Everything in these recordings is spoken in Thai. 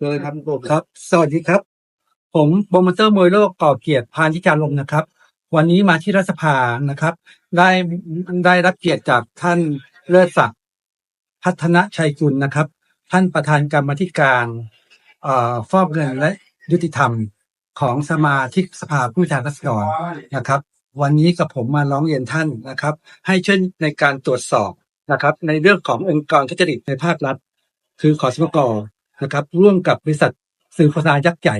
เลยครับผมครับ สวัสดีครับ ผมโปรโมเตอร์มวยโลกก่อเกียรติพานทิจารลมนะครับ วันนี้มาที่รัฐสภานะครับ ได้ได้รับเกียรติจากท่านเลิศศักดิ์พัฒนชัยกุลนะครับ ท่านประธานกรรมธิการเอ่อฟอกเงินและยุติธรรมของสมาชิกสภาผู้แทนราษฎรนะครับ วันนี้กับผมมาร้องเรียนท่านนะครับ ให้ช่วยในการตรวจสอบนะครับ ในเรื่องขององค์กรทุจริตในภาครัฐ คือขอสมก นะครับร่วมกับบริษัทสื่อโฆษณายักษ์ใหญ่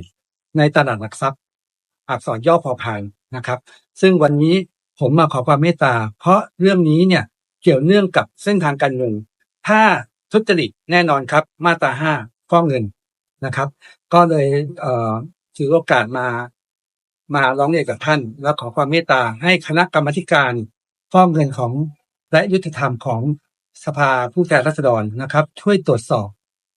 ในตลาดหลักทรัพย์ อักษรย่อพอพานนะครับ ซึ่งวันนี้ผมมาขอความเมตตา เพราะเรื่องนี้เนี่ยเกี่ยวเนื่องกับเส้นทางการเงิน ถ้าทุจริตแน่นอนครับ มาตราห้าฟ้องเงินนะครับ ก็เลยเถือโอกาสมามาร้องเรียนกับท่าน แล้วขอความเมตตาให้คณะกรรมการฟ้องเงินของและยุติธรรมของสภาผู้แทนราษฎรนะครับ ช่วยตรวจสอบ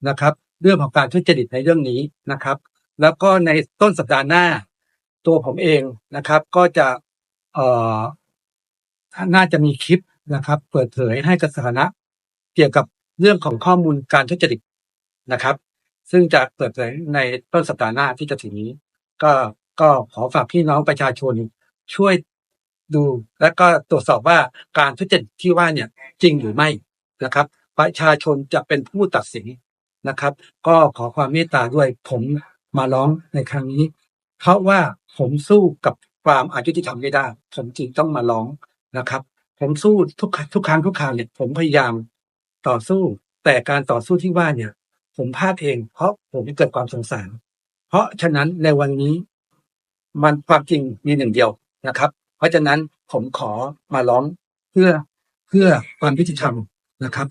นะครับ เรื่องของการทุจริตในเรื่องนี้นะครับ แล้วก็ในต้นสัปดาห์หน้า ตัวผมเองนะครับ ก็จะเอ่อน่าจะมีคลิปนะครับ เปิดเผยให้กับสาธารณะเกี่ยวกับเรื่องของข้อมูลการทุจริตนะครับ ซึ่งจะเปิดเผยในต้นสัปดาห์หน้าที่จะถึงนี้ ก็ก็ขอฝากพี่น้องประชาชนช่วยดู และก็ตรวจสอบว่าการทุจริตที่ว่าเนี่ยจริงหรือไม่นะครับ ประชาชนจะเป็นผู้ตัดสิน นะครับ ก็ขอความเมตตาด้วยผมมาร้องในครั้งนี้ เพราะว่าผมสู้กับความอายุติธรรมไม่ได้ ผมจึงต้องมาร้องนะครับ ผมสู้ทุกทุกครั้งทุกคราวเนี่ยผมพยายามต่อสู้ แต่การต่อสู้ที่ว่าเนี่ย ผมพลาดเอง เพราะผมเกิดความสงสาร เพราะฉะนั้นในวันนี้มันความจริงมีหนึ่งเดียวนะครับ เพราะฉะนั้นผมขอมาร้องเพื่อเพื่อความยุติธรรมนะครับ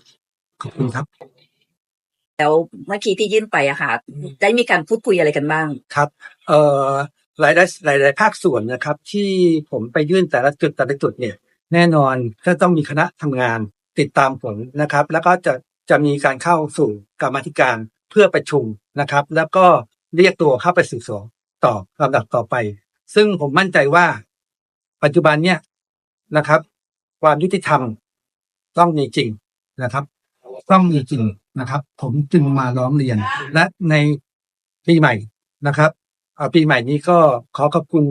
ขอบคุณครับ แล้วเมื่อกี้ที่ยื่นไปอะค่ะ ได้มีการพูดคุยอะไรกันบ้างครับ เอ่อหลายหลายหลายภาคส่วนนะครับ ที่ผมไปยื่นแต่ละจุดแต่ละจุดเนี่ย แน่นอนก็ต้องมีคณะทำงานติดตามผลนะครับ แล้วก็จะจะมีการเข้าสู่กรรมาธิการเพื่อประชุมนะครับ แล้วก็เรียกตัวเข้าไปสืบสวนต่อลำดับต่อไป ซึ่งผมมั่นใจว่า ปัจจุบันเนี่ยนะครับ ความยุติธรรมต้องมีจริงนะครับ ต้องมีจริง นะครับ ผมจึงมาร้องเรียน และในปีใหม่นะครับเอ่อปีใหม่นี้ก็ขอขอบคุณ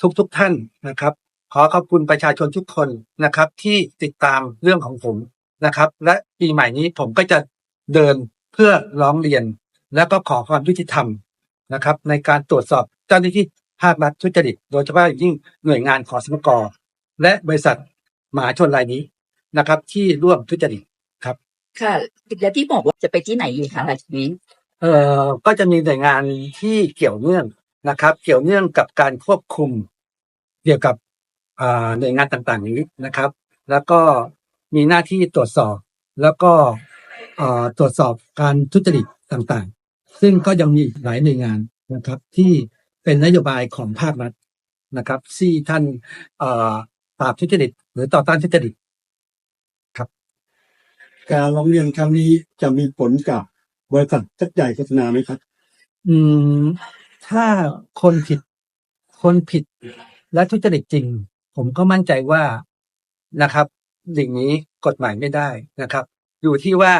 ทุกทุกๆท่านนะครับ ขอขอบคุณประชาชนทุกคนนะครับ ที่ติดตามเรื่องของผมนะครับ และปีใหม่นี้ผมก็จะเดินเพื่อร้องเรียน แล้วก็ขอความยุติธรรมนะครับ ในการตรวจสอบเจ้าหน้าที่ภาครัฐทุจริตโดยเฉพาะอย่างยิ่งหน่วยงานขอสมกและบริษัทมหาชนรายนี้นะครับ ที่ร่วมทุจริต ค่ะแล้วที่บอกว่าจะไปที่ไหนอีกคะหลังจากนี้เอ่อก็จะมีหน่วยงานที่เกี่ยวเนื่องนะครับ เกี่ยวเนื่องกับการควบคุมเกี่ยวกับอ่าหน่วยงานต่างๆนี้นะครับ แล้วก็มีหน้าที่ตรวจสอบ แล้วก็เอ่อตรวจสอบการทุจริตต่างๆ ซึ่งก็ยังมีอีกหลายหน่วยงานนะครับ ที่เป็นนโยบายของภาครัฐนะครับที่ท่านเอ่อปราบทุจริต หรือต่อต้านทุจริต การร้องเรียนครั้งนี้จะมีผลกับบริษัทจักใหญ่โฆษณาไหมครับ อืม ถ้าคนผิด คนผิดและทุจริตจริง ผมก็มั่นใจว่านะครับสิ่งนี้กฎหมายไม่ได้นะครับ อยู่ที่ว่า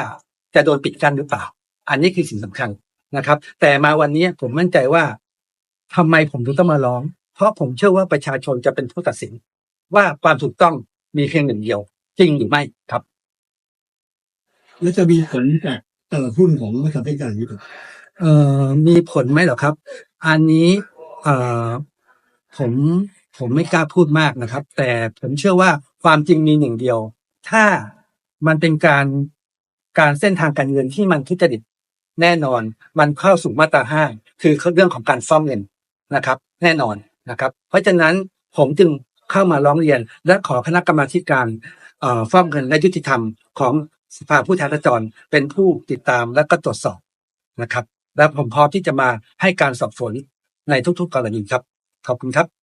จะโดนปิดกั้นหรือเปล่า อันนี้คือสิ่งสำคัญนะครับ แต่มาวันนี้ผมมั่นใจว่าทำไมผมถึงต้องมาร้อง เพราะผมเชื่อว่าประชาชนจะเป็นผู้ตัดสิน ว่าความถูกต้องมีเพียงหนึ่งเดียว จริงหรือไม่ครับ และจะมีผลจากตลาดหุ้นของบริษัทจักรใหญ่นี้ครับเอ่อมีผลไหมเหรอครับ อันนี้เอ่อผมผมไม่กล้าพูดมากนะครับ แต่ผมเชื่อว่าความจริงมีหนึ่งเดียว ถ้ามันเป็นการการเส้นทางการเงินที่มันทุจริตแน่นอน มันเข้าสู่มาตราห้าคือเรื่องของการฟ้องเงินนะครับ แน่นอนนะครับ เพราะฉะนั้นผมจึงเข้ามาร้องเรียนและขอคณะกรรมาการเอ่อฟ้องเงินและยุติธรรมของ สภาผู้แทนราษฎรเป็นผู้ติดตามและก็ตรวจสอบนะครับ และผมพร้อมที่จะมาให้การสอบสวนในทุกๆกรณีครับ ขอบคุณครับ